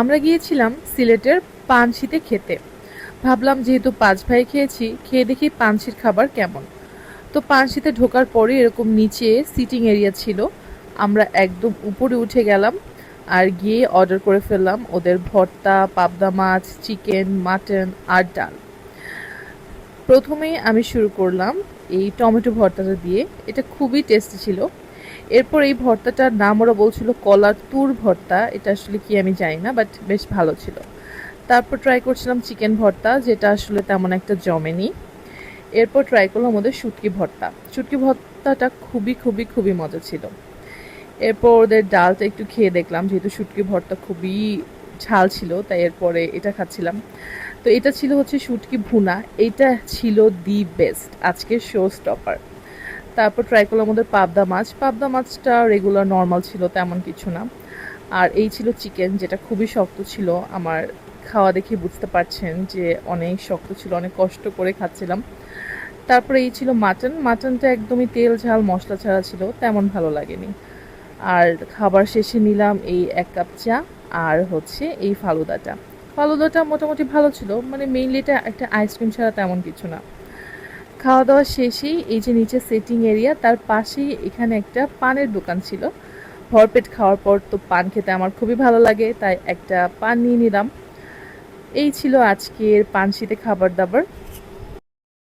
আমরা গিয়েছিলাম সিলেটের পানশিতে খেতে। ভাবলাম যেহেতু পাঁচ ভাই খেয়েছি, খেয়ে দেখি পানশির খাবার কেমন। তো পানশিতে ঢোকার পরে এরকম নিচে সিটিং এরিয়া ছিল, আমরা একদম উপরে উঠে গেলাম আর গিয়ে অর্ডার করে ফেললাম ওদের ভর্তা, পাবদা মাছ, চিকেন, মাটন আর ডাল। প্রথমেই আমি শুরু করলাম এই টমেটো ভর্তাটা দিয়ে। এটা খুবই টেস্টি ছিল। এরপর এই ভর্তাটার নাম ওরা বলছিল কলার তুর ভর্তা, এটা আসলে কি আমি জানি না বাট বেশ ভালো ছিল। তারপর ট্রাই করছিলাম চিকেন ভর্তা, যেটা আসলে তেমন একটা জমেনি। এরপর ট্রাই করলাম ওদের শুটকি ভর্তা। শুটকি ভর্তাটা খুবই খুবই খুবই মজা ছিল। এরপর ওদের ডালটা একটু খেয়ে দেখলাম, যেহেতু শুটকি ভর্তা খুবই ঝাল ছিল, তাই এরপরে এটা খাচ্ছিলাম। তো এটা ছিল হচ্ছে শুটকি ভুনা এইটা ছিল দি বেস্ট আজকের শো স্টপার তারপর ট্রাই করলাম ওদের পাবদা মাছ। পাবদা মাছটা রেগুলার নর্মাল ছিল, তেমন কিছু না। আর এই ছিল চিকেন যেটা খুবই শক্ত ছিল। আমার খাওয়া দেখে বুঝতে পারছেন যে অনেক শক্ত ছিল, অনেক কষ্ট করে খাচ্ছিলাম। তারপরে এই ছিল মাটন মাটনটা একদমই তেল, ঝাল, মশলা ছাড়া ছিল, তেমন ভালো লাগেনি। আর খাবার শেষে নিলাম এই এক কাপ চা আর হচ্ছে এই ফালুদাটা। ফালুদাটা মোটামুটি ভালো ছিল মানে মেইনলি এটা একটা আইসক্রিম ছাড়া তেমন কিছু না। খাওয়া দাওয়া শেষেই এই যে নিচে সেটিং এরিয়া তার পাশেই এখানে একটা পানের দোকান ছিল। ভরপেট খাওয়ার পর তো পান খেতে আমার খুবই ভালো লাগে, তাই একটা পান নিয়ে নিলাম। এই ছিল আজকের পানশিতে খাবার দাবার